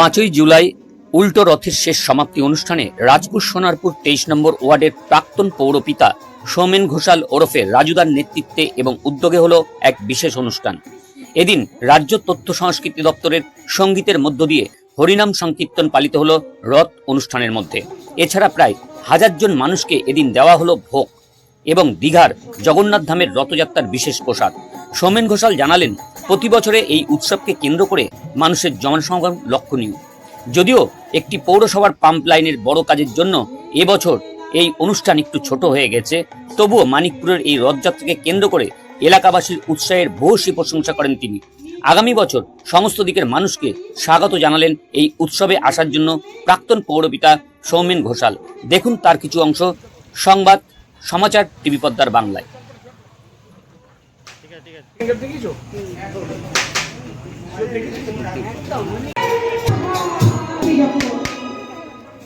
পাঁচই জুলাই উল্টো রথের শেষ সমাপ্তি অনুষ্ঠানে রাজপুর সোনারপুর তেইশ নম্বর ওয়ার্ডের প্রাক্তন পৌরপিতা সৌমেন ঘোষাল ওরফে রাজুদার নেতৃত্বে এবং উদ্যোগে হলো এক বিশেষ অনুষ্ঠান। এদিন রাজ্য তথ্য সংস্কৃতি দপ্তরের সঙ্গীতের মধ্য দিয়ে হরিনাম সংকীর্তন পালিত হলো রথ অনুষ্ঠানের মধ্যে। এছাড়া প্রায় হাজার জন মানুষকে এদিন দেওয়া হলো ভোগ। এবং দীঘার জগন্নাথ ধামের রথযাত্রার বিশেষ প্রসাদ। সৌমেন ঘোষাল জানালেন, প্রতি বছরে এই উৎসবকে কেন্দ্র করে মানুষের জনসমাগম লক্ষণীয়। যদিও একটি পৌরসভার পাম্প লাইনের বড় কাজের জন্য এবছর এই অনুষ্ঠান একটু ছোট হয়ে গেছে, তবুও মানিকপুরের এই রথযাত্রাকে কেন্দ্র করে এলাকাবাসীর উৎসাহের ভূয়সী প্রশংসা করেন তিনি। আগামী বছর সমস্ত দিকের মানুষকে স্বাগত জানালেন এই উৎসবে আসার জন্য প্রাক্তন পৌরপিতা সৌমেন ঘোষাল। দেখুন তার কিছু অংশ। সংবাদ সমাচার টিভি পদ্মার বাংলায়।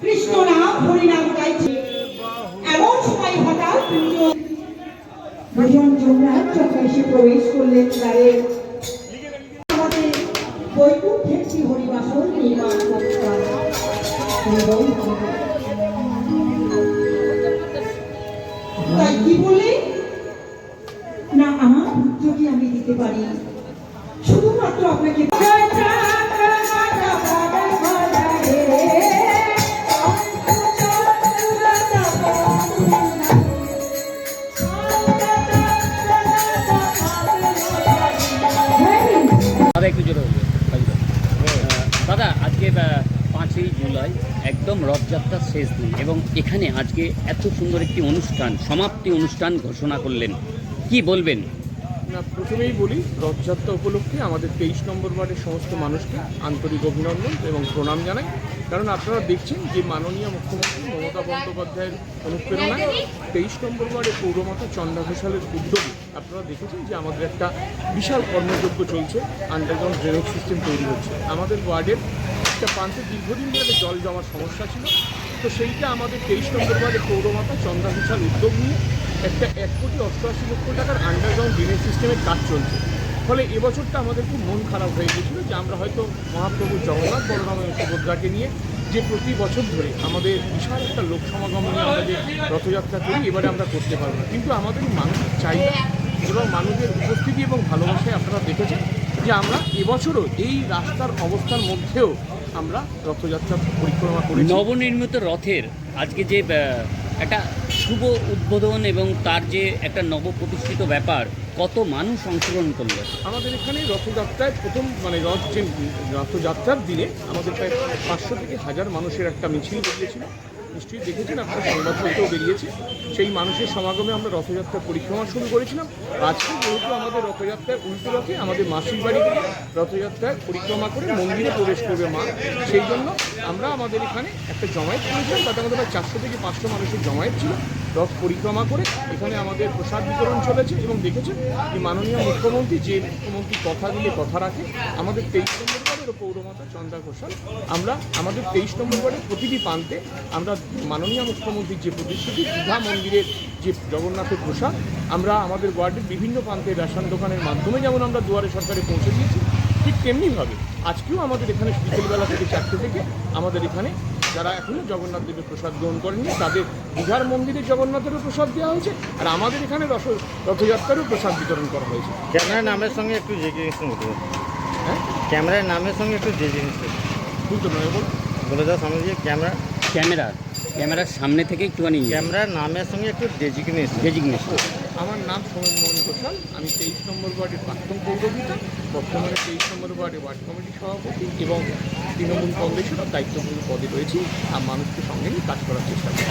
কৃষ্ণ নাম হরিনাম গাইছে এমন সময় হঠাৎ এসে প্রবেশ করলেন আমাদের হরিবাসন নির্মাণ করতাম কি বলে না আমার উত্তরই আমি দিতে পারি। শুধুমাত্র আপনাকে দাদা দাদা আজকে পাঁচই জুলাই একদম রথযাত্রার শেষ দিন এবং এখানে আজকে এত সুন্দর একটি অনুষ্ঠান, সমাপ্তি অনুষ্ঠান ঘোষণা করলেন। কি বলবেন? না, প্রথমেই বলি, রথযাত্রা উপলক্ষে আমাদের তেইশ নম্বর ওয়ার্ডের সমস্ত মানুষকে আন্তরিক অভিনন্দন এবং প্রণাম জানাই। কারণ আপনারা দেখছেন যে মাননীয় মুখ্যমন্ত্রী মমতা বন্দ্যোপাধ্যায়ের অনুপ্রেরণায় তেইশ নম্বর ওয়ার্ডের পৌরমাতা চন্দা ঘোষালের উদ্যোগে আপনারা দেখেছেন যে আমাদের একটা বিশাল কর্মযজ্ঞ চলছে আন্ডারগ্রাউন্ড ড্রেনেজ সিস্টেম তৈরি হচ্ছে। আমাদের ওয়ার্ডের একটা প্রান্তে দীর্ঘদিন ধরে জল জমার সমস্যা ছিল। তো সেইটা আমাদের তেইশ নম্বর ওয়ার্ডের পৌরমাতা চন্দা ঘোষাল উদ্যোগ নিয়ে একটা এক কোটি অষ্টআশি লক্ষ টাকার আন্ডারগ্রাউন্ড ড্রেনেজ সিস্টেমের কাজ চলছে। ফলে এবছরটা আমাদের খুব মন খারাপ হয়ে গেছিল যে আমরা হয়তো মহাপ্রভু জগন্নাথ বলরাম এবং সুভদ্রাকে নিয়ে যে প্রতি বছর ধরে আমাদের বিশাল একটা লোক সমাগম নিয়ে আমরা যে রথযাত্রা করি, এবারে আমরা করতে পারব না। কিন্তু আমাদের মানুষের চাহিদা এবং মানুষের উপস্থিতি এবং ভালোবাসায় আপনারা দেখেছেন যে আমরা এবছরও এই রাস্তার অবস্থার মধ্যেও আমরা রথযাত্রা পরিক্রমা করি নবনির্মিত রথের আজকে যে একটা শুভ উদ্বোধন এবং তার যে একটা নব প্রতিষ্ঠিত ব্যাপার কত মানুষ অংশগ্রহণ করল? আমাদের এখানে রথযাত্রায় প্রথম মানে রথ যে রথযাত্রার দিনে আমাদের প্রায় পাঁচশো থেকে হাজার মানুষের একটা মিছিল বেরিয়েছিল নিশ্চয়ই দেখেছেন, আপনার সংবাদপত্রেও বেরিয়েছে। সেই মানুষের সমাগমে আমরা রথযাত্রা পরিক্রমা শুরু করেছিলাম। আজকে যেহেতু আমাদের রথযাত্রার উল্টো রথে আমাদের মাসির বাড়ি থেকে রথযাত্রায় পরিক্রমা করে মন্দিরে প্রবেশ করবে মা। সেই জন্য আমরা আমাদের এখানে একটা জমায়েত করেছিলাম, তাতে আমাদের প্রায় চারশো থেকে পাঁচশো মানুষের জমায়েত ছিল। রথ পরিক্রমা করে এখানে আমাদের প্রসাদ বিতরণ চলেছে এবং দেখেছেন যে মাননীয় মুখ্যমন্ত্রী যে মুখ্যমন্ত্রী কথা দিলে কথা রাখে, আমাদের তেইশ নম্বর ও পৌরমাতা চন্দ্রা ঘোষাল আমরা আমাদের তেইশ নম্বর ওয়ার্ডের প্রতিটি প্রান্তে আমরা মাননীয় মুখ্যমন্ত্রীর যে প্রতিশ্রুতি দীঘা মন্দিরের যে জগন্নাথের প্রসাদ আমরা আমাদের ওয়ার্ডের বিভিন্ন প্রান্তে রেশন দোকানের মাধ্যমে যেমন আমরা দুয়ারে সরকারে পৌঁছে দিয়েছি, ঠিক তেমনিভাবে আজকেও আমাদের এখানে বিকেলবেলা থেকে চারটে থেকে আমাদের এখানে যারা এখনও জগন্নাথ দেবের প্রসাদ গ্রহণ করেননি, তাদের দীঘার মন্দিরে জগন্নাথেরও প্রসাদ দেওয়া হয়েছে আর আমাদের এখানে রথ রথযাত্রারও প্রসাদ বিতরণ করা হয়েছে ক্যামেরার নামের সঙ্গে একটু হবে। হ্যাঁ? ক্যামেরার নামের সঙ্গে একটু যে জিনিস বুঝতে নয় বলে দাও সামনে দিয়ে ক্যামেরা। ক্যামেরা ক্যামেরার সামনে থেকে একটুখানি ক্যামেরার নামের সঙ্গে একটু ডেজিগনেশন ডেজিগনেশন আমার নাম সোমেন মোহন ঘোষাল। আমি তেইশ নম্বর ওয়ার্ডের প্রাক্তন পৌরপিতা বর্তমানে তেইশ নম্বর ওয়ার্ডে ওয়ার্ড কমিটির সভাপতি এবং তৃণমূল কংগ্রেসেরও দায়িত্বপূর্ণ পদে রয়েছি। আর মানুষকে সঙ্গে নিয়ে কাজ করার চেষ্টা করি